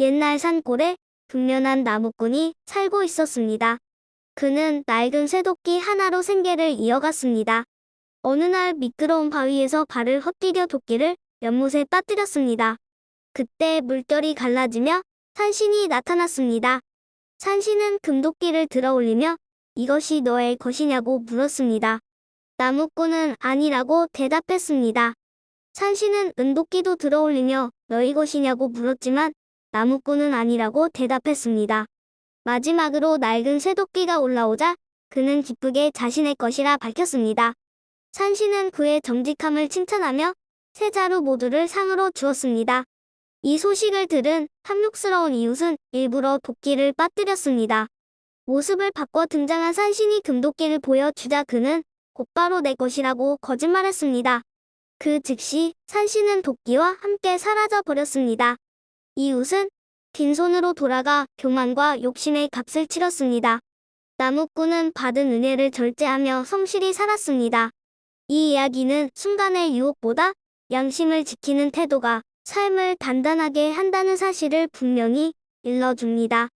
옛날 산골에 분면한 나무꾼이 살고 있었습니다. 그는 낡은 쇠도끼 하나로 생계를 이어갔습니다. 어느 날 미끄러운 바위에서 발을 헛디뎌 도끼를 연못에 빠뜨렸습니다. 그때 물결이 갈라지며 산신이 나타났습니다. 산신은 금도끼를 들어 올리며 이것이 너의 것이냐고 물었습니다. 나무꾼은 아니라고 대답했습니다. 산신은 은도끼도 들어 올리며 너희 것이냐고 물었지만 나무꾼은 아니라고 대답했습니다. 마지막으로 낡은 쇠도끼가 올라오자 그는 기쁘게 자신의 것이라 밝혔습니다. 산신은 그의 정직함을 칭찬하며 세 자루 모두를 상으로 주었습니다. 이 소식을 들은 탐욕스러운 이웃은 일부러 도끼를 빠뜨렸습니다. 모습을 바꿔 등장한 산신이 금도끼를 보여주자 그는 곧바로 내 것이라고 거짓말했습니다. 그 즉시 산신은 도끼와 함께 사라져 버렸습니다. 이 웃은 빈손으로 돌아가 교만과 욕심의 값을 치렀습니다. 나무꾼은 받은 은혜를 절제하며 성실히 살았습니다. 이 이야기는 순간의 유혹보다 양심을 지키는 태도가 삶을 단단하게 한다는 사실을 분명히 일러줍니다.